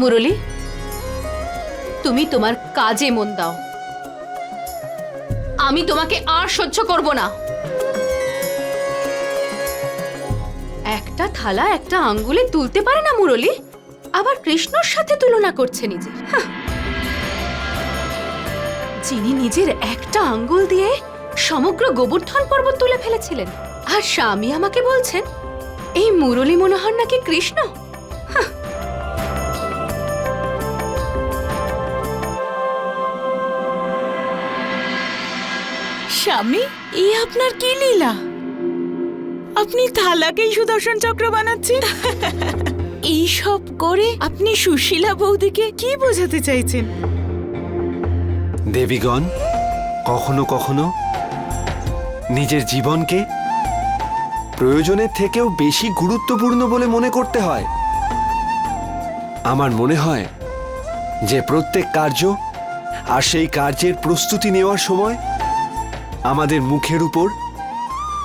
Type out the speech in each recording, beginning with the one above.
মুরলি, তুমি তোমার কাজে মন দাও। আমি তোমাকে আর সহ্য করব না। একটা থালা একটা আঙ্গুলে তুলতে পারে না মুরলি? আবার কৃষ্ণর সাথে তুলনা করছে নিজের। যিনি নিজের একটা আঙ্গুল দিয়ে সমগ্র গোবর্ধন পর্বত তুলে ফেলেছিলেন। আর স্বামী আমাকে বলছেন, এই মুরলী মনোহর নাকি কৃষ্ণ? স্বামী এই আপনার কি লীলা? আপনি থালাকেই সুদর্শন চক্র বানাচ্ছেন? এই সব করে আপনি সুশীলা বৌদিকে কি বোঝাতে চাইছেন? দেবীগণ, কখনো কখনো নিজের জীবনকে প্রয়োজনের থেকেও বেশি গুরুত্বপূর্ণ বলে মনে করতে হয়। আমার মনে হয় যে প্রত্যেক কার্য আর সেই কার্যের প্রস্তুতি নেওয়ার সময় আমাদের মুখের উপর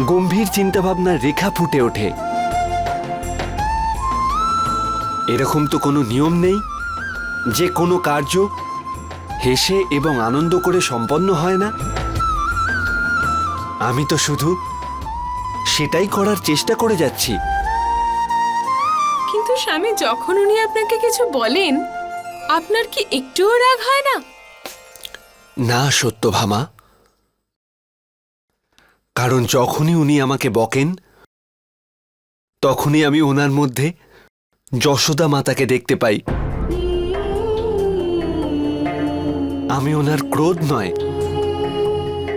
গম্ভীর চিন্তাভাবনার রেখা ফুটে ওঠে। এরকম তো কোনো নিয়ম নেই। যে কোনো কার্য হেসে এবং আনন্দ করে সম্পন্ন হয় না। আমি তো শুধু সেটাই করার চেষ্টা করে যাচ্ছি। কিন্তু স্বামী যখন উনি আপনাকে কিছু বলেন আপনার কি একটুও রাগ হয় না? না সত্যভামা। কারণ যখনই উনি আমাকে বকেন, তখনই আমি ওনার মধ্যে যশোদা মাতাকে দেখতে পাই। আমি ওনার ক্রোধ নয়,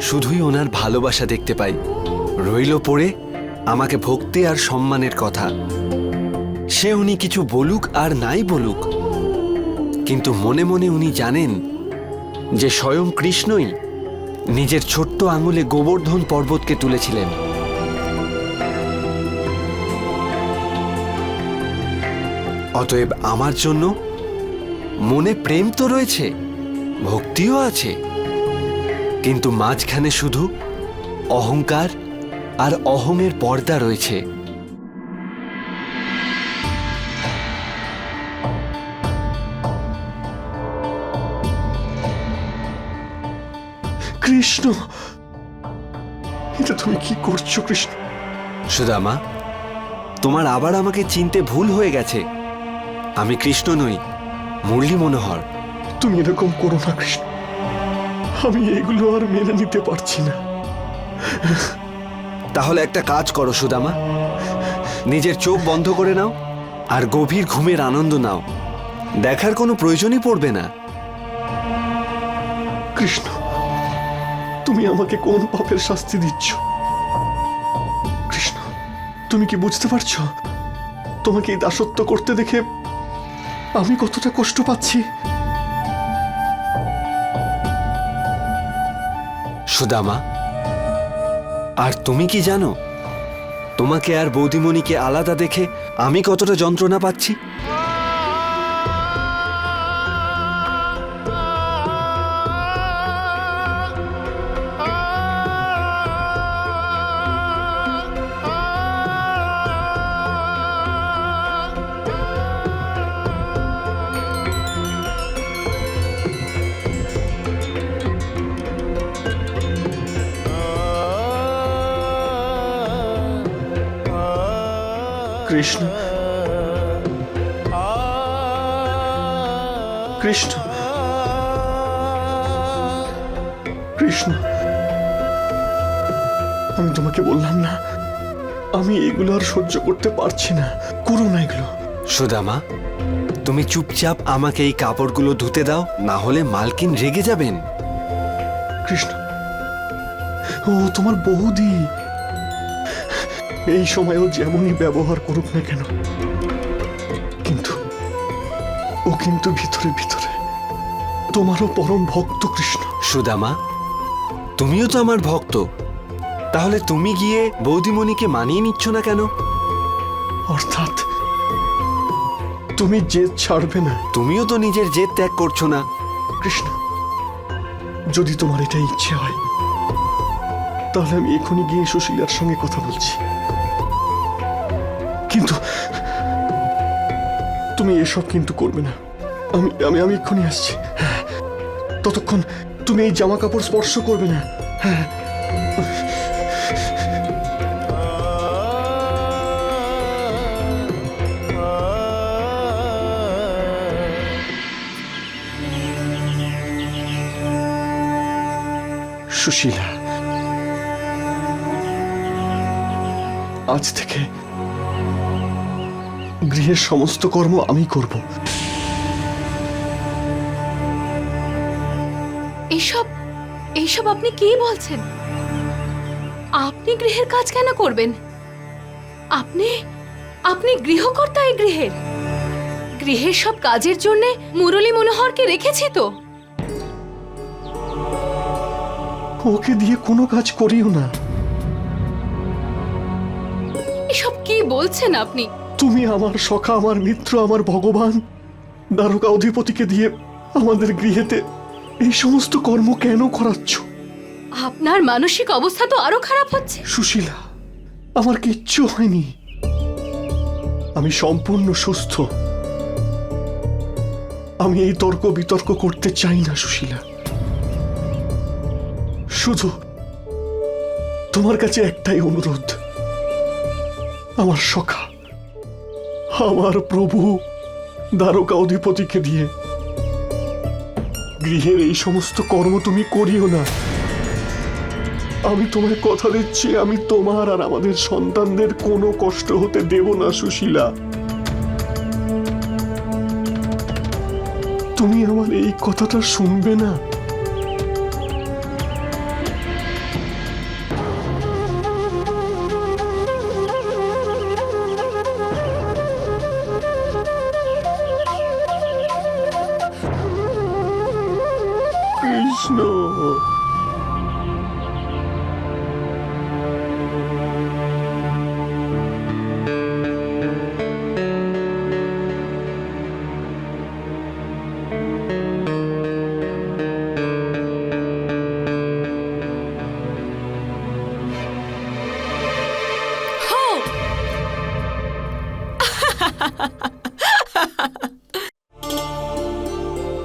শুধুই ওনার ভালোবাসা দেখতে পাই। রইল পড়ে আমাকে ভক্তি আর সম্মানের কথা। সে উনি কিছু বলুক আর নাই বলুক, কিন্তু মনে মনে উনি জানেন যে স্বয়ং কৃষ্ণই নিজের ছোট্ট আঙুলে গোবর্ধন পর্বতকে তুলেছিলেন। অতএব আমার জন্য মনে প্রেম তো রয়েছে, ভক্তিও আছে, কিন্তু মাঝখানে শুধু অহংকার আর অহংয়ের পর্দা রয়েছে। কৃষ্ণ। এটা তুমি কি করছ কৃষ্ণ? সুদামা তোমার আবার আমাকে চিনতে ভুল হয়ে গেছে। আমি কৃষ্ণ নই মুরলী মনোহর। তুমি এরকম করো না কৃষ্ণ। আমি এগুলো আর মেনে নিতে পারছি না। তাহলে একটা কাজ করো সুদামা। নিজের চোখ বন্ধ করে নাও আর গভীর ঘুমের আনন্দ নাও। দেখার কোনো প্রয়োজনই পড়বে না। কৃষ্ণ তুমি আমাকে কোন পাপের শাস্তি দিচ্ছ? কৃষ্ণ, তুমি কি বুঝতে পারছ? তোমাকে এই দাসত্ব করতে দেখে আমি কতটা কষ্ট পাচ্ছি? সুদামা, আর তুমি কি জানো? তোমাকে আর বৌদিমণিকে আলাদা দেখে আমি কতটা যন্ত্রণা পাচ্ছি? কৃষ্ণ। কৃষ্ণ। কৃষ্ণ। আমি তোমাকে বললাম না আমি এগুলো আর সহ্য করতে পারছি না। করো না এগুলো। সুদামা তুমি চুপচাপ আমাকে এই কাপড়গুলো ধুতে দাও না হলে মালকিন রেগে যাবেন। কৃষ্ণ। ও তোমার বৌদি। এই সময়ও যেমনই ব্যবহার করুক না কেন কিন্তু ও কিন্তু ভিতরে ভিতরে তোমারও পরম ভক্ত কৃষ্ণ। সুদামা তুমিও তো আমার ভক্ত। তাহলে তুমি গিয়ে বৌদিমণিকে মানিয়ে নিচ্ছ না কেন? অর্থাৎ তুমি জেদ ছাড়বে না। তুমিও তো নিজের জেদ ত্যাগ করছ না। কৃষ্ণ যদি তোমার এটা ইচ্ছে হয় তাহলে আমি এখনই গিয়ে সুশীলার সঙ্গে কথা বলছি। কিন্তু তুমি এসব কিন্তু করবে না। আমি আমি আমি এক্ষুনি আসছি। ততক্ষণ তুমি এই জামা কাপড় স্পর্শ করবে না। হ্যাঁ। সুশীলা, আজ থেকে গৃহের সমস্ত কর্ম আমি করব। এইসব এইসব আপনি কি বলছেন? আপনি গৃহের কাজ কেন করবেন? আপনি আপনি গৃহকর্তা এই গৃহের। গৃহের সব কাজের জন্য মুরলী মনোহরকে রেখেছি তো। ওকে দিয়ে কোনো কাজ করিও না। এসব কি বলছেন আপনি? তুমি আমার সখা আমার মিত্র আমার ভগবান। দ্বারকা অধিপতিকে দিয়ে আমাদের গৃহেতে এই সমস্ত কর্ম কেন করাচ্ছ? আপনার মানসিক অবস্থা তো আরও খারাপ হচ্ছে। সুশীলা আমার কিচ্ছু হয়নি। আমি সম্পূর্ণ সুস্থ। আমি এই তর্ক বিতর্ক করতে চাই না সুশীলা। শুধু তোমার কাছে একটাই অনুরোধ আমার সখা। আমার প্রভু দ্বারকা অধিপতিকে দিয়ে। গৃহের এই সমস্ত কর্ম তুমি করিও না। আমি তোমায় কথা দিচ্ছি, আমি তোমার আর আমাদের সন্তানদের কোনো কষ্ট হতে দেব না, সুশীলা। তুমি আমার এই কথাটা শুনবে না। কৃষ্ণ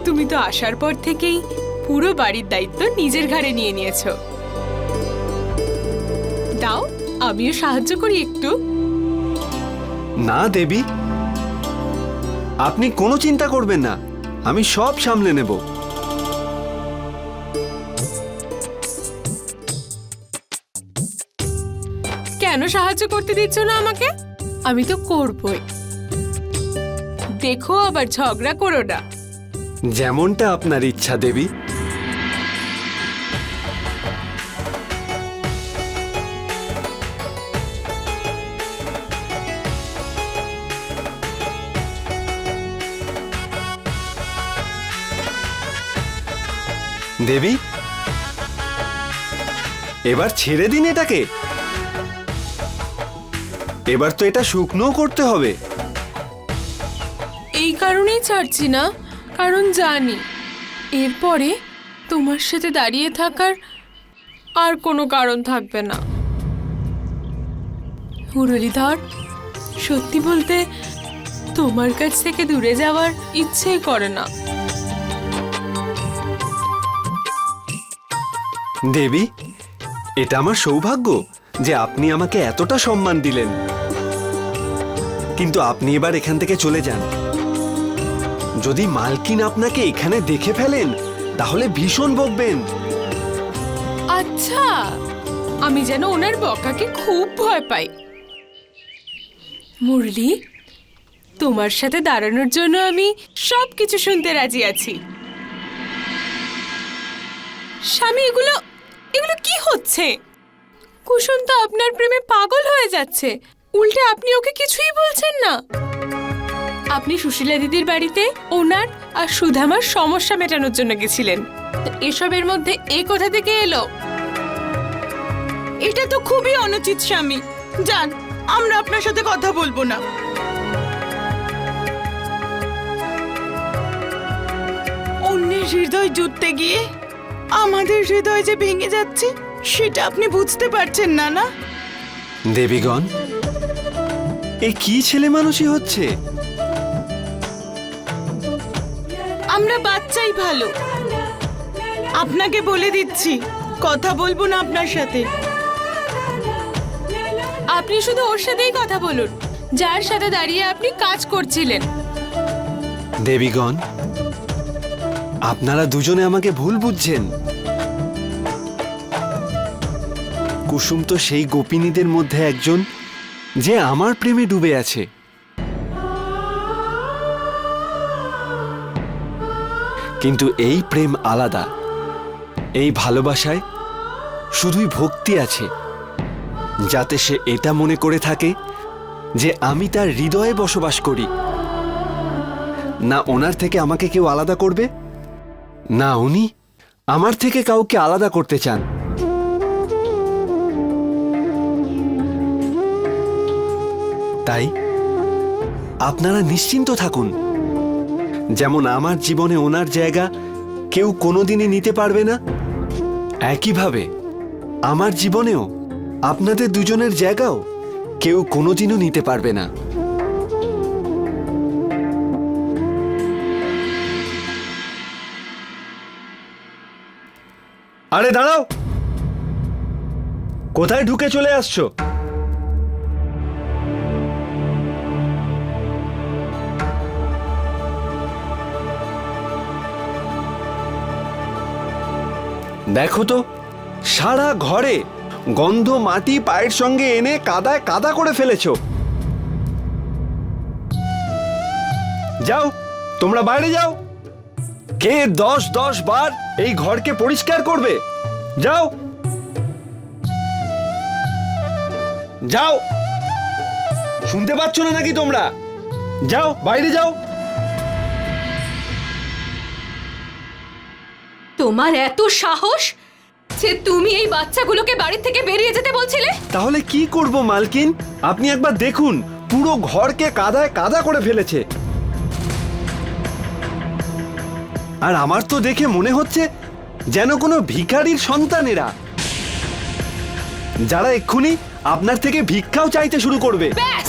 তুমি তো আসার পর থেকেই পুরো বাড়ির দায়িত্ব নিজের ঘাড়ে নিয়ে নিয়েছো। দাও আমিও সাহায্য করি একটু। না দেবী। আপনি কোনো চিন্তা করবেন না আমি সব সামলে নেব। কেন সাহায্য করতে দিচ্ছ না আমাকে? আমি তো করবই। দেখো আবার ঝগড়া করো না। যেমনটা আপনার ইচ্ছা দেবী। দেবী? এবার ছেড়ে দিন এটাকে। এবার তো এটা শুকনো করতে হবে। এই কারণেই ছাড়ছি না, কারণ জানি। এরপরে তোমার সাথে দাঁড়িয়ে থাকার আর কোনো কারণ থাকবে না। মুরলীধর, সত্যি বলতে তোমার কাছ থেকে দূরে যাওয়ার ইচ্ছেই করে না। দেবী, এটা আমার সৌভাগ্য যে আপনি আমাকে এতটা সম্মান দিলেন। কিন্তু আপনি এবার এখান থেকে চলে যান। যদি মালকিন আপনাকে এখানে দেখে ফেলেন, তাহলে ভীষণ বকবেন। আচ্ছা আমি যেন ওনার বকাকে খুব ভয় পাই। মুরলি, তোমার সাথে দাঁড়ানোর জন্য আমি সব কিছু শুনতে রাজি আছি। স্বামী, এগুলো এগুলো কি হচ্ছে? কুসুম তো আপনার প্রেমে পাগল হয়ে যাচ্ছে। উল্টে আপনি ওকে কিছুই বলছেন না। আপনি সুশীলা দিদির বাড়িতে ওনার আর সুধামার সমস্যা মেটানোর জন্য গেছিলেন। এসবের মধ্যে এ কোথা থেকে এলো? এটা তো খুবই অনুচিত, স্বামী। যান আমরা আপনার সাথে কথা বলব না। অন্যের হৃদয় জুটতে গিয়ে আমাদের হৃদয় যে ভেঙে যাচ্ছে সেটা আপনি বুঝতে পারছেন না না দেবীগণ এ কি ছেলে মানুষই হচ্ছে? আমরা বাচ্চাই ভালো। আপনাকে বলে দিচ্ছি কথা বলব না আপনার সাথে। আপনি শুধু ওর সাথেই কথা বলুন যার সাথে দাঁড়িয়ে আপনি কাজ করছিলেন। দেবীগণ আপনারা দুজনে আমাকে ভুল বুঝছেন। কুসুম তো সেই গোপিনীদের মধ্যে একজন যে আমার প্রেমে ডুবে আছে। কিন্তু এই প্রেম আলাদা। এই ভালোবাসায় শুধুই ভক্তি আছে। যাতে সে এটা মনে করে থাকে যে আমি তার হৃদয়ে বসবাস করি। না ওনার থেকে আমাকে কেউ আলাদা করবে? না উনি আমার থেকে কাউকে আলাদা করতে চান। তাই আপনারা নিশ্চিন্ত থাকুন। যেমন আমার জীবনে ওনার জায়গা কেউ কোনোদিনই নিতে পারবে না, একইভাবে আমার জীবনেও আপনাদের দুজনের জায়গাও কেউ কোনোদিনও নিতে পারবে না। আরে দাঁড়াও! কোথায় ঢুকে চলে আসছো? দেখো তো, সারা ঘরে গন্ধ মাটি পায়ের সঙ্গে এনে কাদায় কাদা করে ফেলেছ। যাও, তোমরা বাইরে যাও। কে দশ দশ বার এই ঘরকে পরিষ্কার করবে? যাও। যাও। শুনতে পাচ্ছ না নাকি তোমরা? যাও, বাইরে যাও। তোমার এত সাহস যে তুমি এই বাচ্চাগুলোকে বাড়ি থেকে বেরিয়ে যেতে বলছিলে? তাহলে কি করব মালকিন? আপনি একবার দেখুন পুরো ঘরকে কাদায় কাদা করে ফেলেছে। আর আমার তো দেখে মনে হচ্ছে যেন কোনো ভিখারির সন্তানেরা। যারা এক্ষুনি আপনার থেকে ভিক্ষাও চাইতে শুরু করবে। ব্যাস!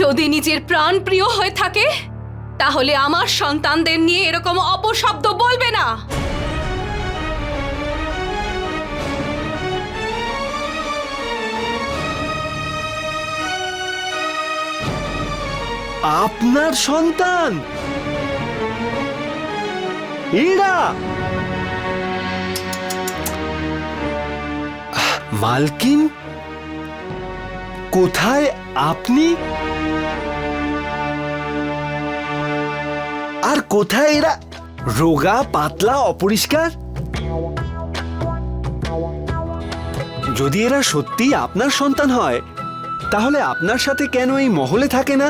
যদি নিজের প্রাণ প্রিয় হয়ে থাকে, তাহলে আমার সন্তানদের নিয়ে এরকম অপশব্দ বলবে না। আপনার সন্তান? এরা মালকিন, কোথায় আপনি? আর কোথায় এরা? রোগা, পাতলা, অপরিষ্কার? যদি এরা সত্যি আপনার সন্তান হয়, তাহলে আপনার সাথে কেন এই মহলে থাকে না?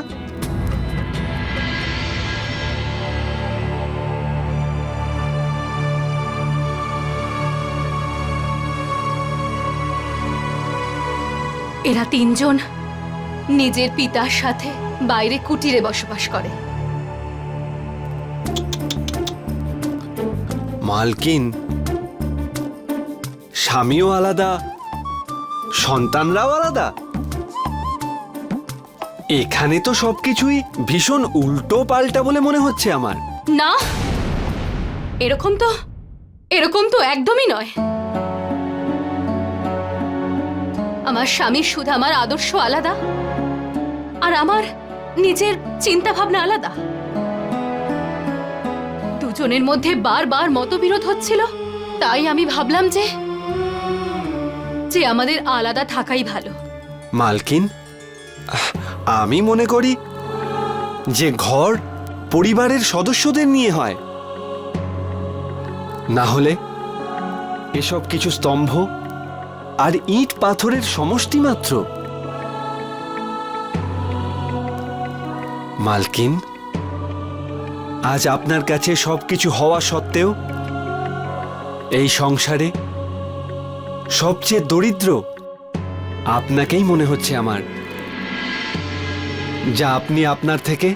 এরা তিনজন নিজের পিতার সাথে বাইরে কুটিরে বসবাস করে। মালকিন। স্বামীও আলাদা, সন্তানরাও আলাদা। এখানে তো সবকিছুই ভীষণ উল্টো পাল্টা বলে মনে হচ্ছে আমার। না, এরকম তো এরকম তো একদমই নয়। আমার স্বামীর শুধু আমার আদর্শ আলাদা, আর আমার নিজের চিন্তা ভাবনা আলাদা। দুজনের মধ্যে বারবার মতবিরোধ হচ্ছিল। তাই আমি ভাবলাম যে যে আমাদের আলাদা থাকাই ভালো। মালকিন, আমি মনে করি যে ঘর পরিবারের সদস্যদের নিয়ে হয়। না হলে এসব কিছু স্তম্ভ আর ইট পাথরের সমষ্টি মাত্র। মালকিন আজ আপনার কাছে সবকিছু হওয়া সত্ত্বেও এই সংসারে সবচেয়ে দরিদ্র আপনাকেই মনে হচ্ছে আমার, যা আপনি আপনার থেকে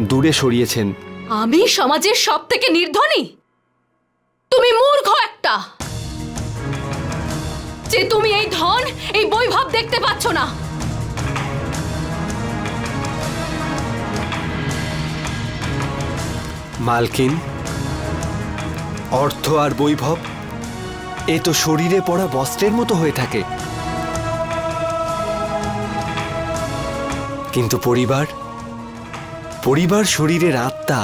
দূরে সরিয়েছেন। আমি সমাজের সব থেকে নির্ধনী? তুমি মূর্খ একটা! যে তুমি এই ধন, এই বৈভব দেখতে পাচ্ছ না। মালকিন, অর্থ আর বৈভব, এ তো শরীরে পড়া বস্ত্রের মতো হয়ে থাকে। কিন্তু পরিবার পরিবার শরীরের আত্মা,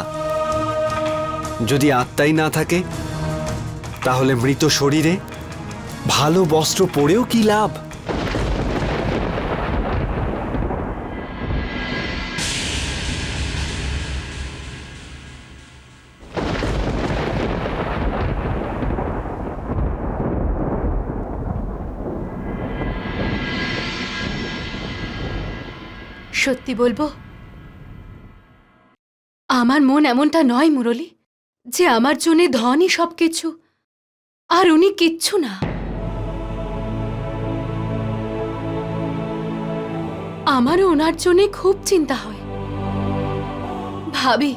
যদি আত্মাই না থাকে, তাহলে মৃত শরীরে ভালো বস্ত্র পরেও কি লাভ? সত্যি বলব, আমার মন এমনটা নয় মুরলি, যে আমার জন্য ধনই সবকিছু, আর উনি কিচ্ছু না। আমারও ওনার জন্য খুব চিন্তা হয়। ভাবি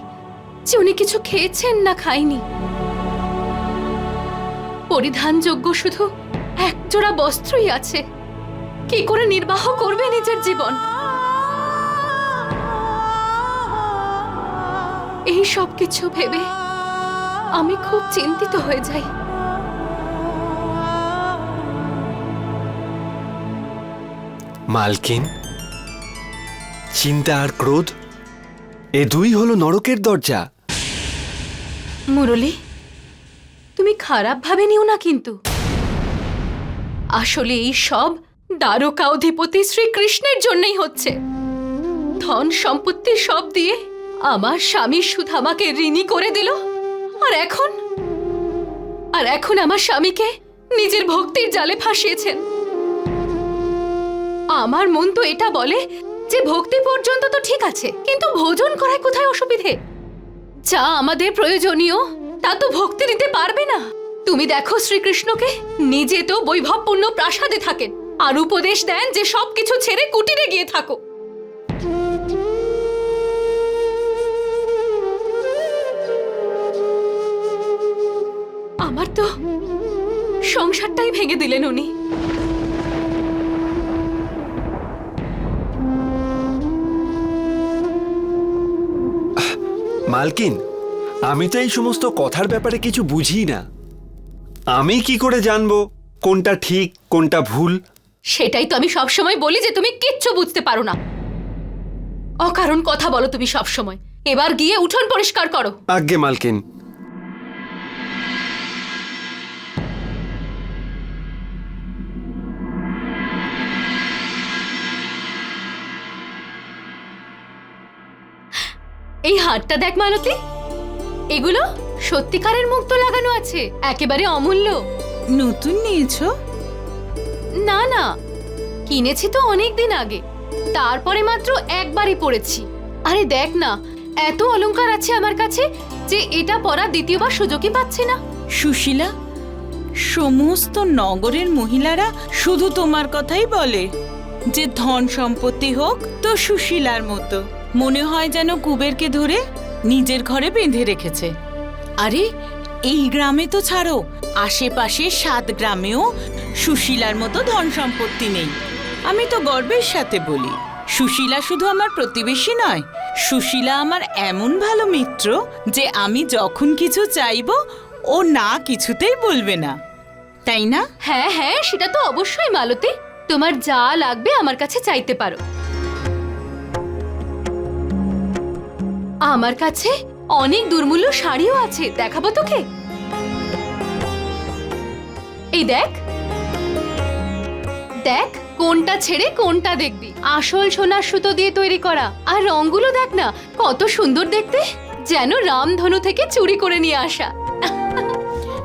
যে উনি কিছু খেয়েছেন না খাইনি। পরিধানযোগ্য শুধু এক জোড়া বস্ত্রই আছে। কি করে নির্বাহ করবে নিজের জীবন? এই সব কিছু ভেবে আমি খুব চিন্তিত হয়ে যাই। মালকিন চিন্তা আর ক্রোধ এ দুই হলো নরকের দরজা। মুরলি তুমি খারাপ ভাবে নিও না কিন্তু। আসলে এই সব দ্বারকা অধিপতি শ্রীকৃষ্ণের জন্যই হচ্ছে। ধন সম্পত্তি সব দিয়ে আমার স্বামী শুধু আমাকে ঋণী করে দিল? আর এখন? আর এখন আমার স্বামীকে নিজের ভক্তির জালে ফাঁসিয়েছেন। আমার মন তো এটা বলে যে ভক্তি পর্যন্ত তো ঠিক আছে, কিন্তু ভোজন করায় কোথায় অসুবিধে? যা আমাদের প্রয়োজনীয়, তা তো ভক্তি দিতে পারবে না। তুমি দেখো শ্রীকৃষ্ণকে, নিজে তো বৈভবপূর্ণ প্রাসাদে থাকেন। আর উপদেশ দেন যে সবকিছু ছেড়ে কুটিরে গিয়ে থাকো। আমার তো সংসারটাই ভেঙে দিলেন উনি। মালকিন আমি তো এই সমস্ত কথার ব্যাপারে কিছু বুঝি না। আমি কি করে জানব কোনটা ঠিক কোনটা ভুল? সেটাই তো আমি সবসময় বলি যে তুমি কিচ্ছু বুঝতে পারো না। অকারণ কথা বলো তুমি সবসময়। এবার গিয়ে উঠোন পরিষ্কার করো। আজ্ঞে মালকিন এই হারটা দেখ মালতী। এগুলো সত্যিকারের মুক্ত লাগানো আছে একেবারে অমূল্য। নতুন নিয়েছো? না না কিনেছি তো অনেক দিন আগে তারপরে মাত্র একবারই পড়েছি আরে দেখ না এত অলংকার আছে আমার কাছে যে এটা পরা দ্বিতীয়বার সুযোগই পাচ্ছি না। সুশীলা সমস্ত নগরের মহিলারা শুধু তোমার কথাই বলে যে ধন সম্পত্তি হোক তো সুশীলার মতো। মনে হয় যেন কুবেরকে ধরে নিজের ঘরে বেঁধে রেখেছে। আরে, এই গ্রামে তো ছাড়ো, আশেপাশে সাত গ্রামেও সুশীলার মতো ধন সম্পত্তি নেই। আমি তো গর্বের সাথে বলি, সুশীলা শুধু আমার প্রতিবেশী নয়, সুশীলা আমার এমন ভালো মিত্র যে আমি যখন কিছু চাইব, ও না কিছুতেই বলবে না। তাই না? হ্যাঁ হ্যাঁ সেটা তো অবশ্যই মালতী। তোমার যা লাগবে আমার কাছে চাইতে পারো। আমার কাছে অনেক দুর্মূল্য শাড়িও আছে, দেখাবো তোকে। এই দেখ। দেখ, কোনটা ছেড়ে কোনটা দেখবি। আসল সোনার সুতো দিয়ে তৈরি করা। আর রংগুলো দেখ না, কত সুন্দর দেখতে। যেন রামধনু থেকে চুরি করে নিয়ে আসা।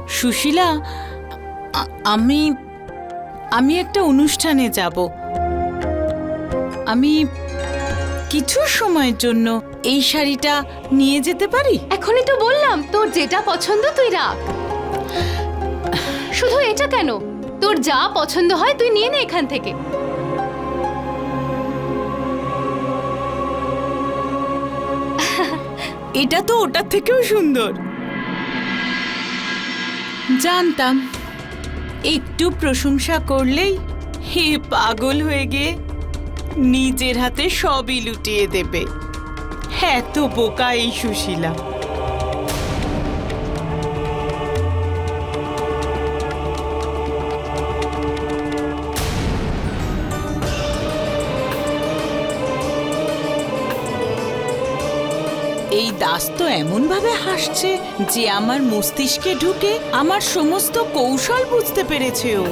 সুশীলা আমি আমি একটা অনুষ্ঠানে যাব। আমি কিছু সময়ের জন্য এই শাড়িটা নিয়ে যেতে পারি? এখনই তো বললাম তোর যেটা পছন্দ তুই রাখ। শুধু এটা কেন? তোর যা পছন্দ হয় তুই নিয়ে নে এখান থেকে। এটা তো ওটার থেকেও সুন্দর। জানতাম একটু প্রশংসা করলেই হে পাগল হয়ে গিয়ে নিজের হাতে সবই লুটিয়ে দেবে। এত বোকা এই সুশীলা। এই দাস তো এমন ভাবে হাসছে যে আমার মস্তিষ্কে ঢুকে আমার সমস্ত কৌশল বুঝতে পেরেছে ও।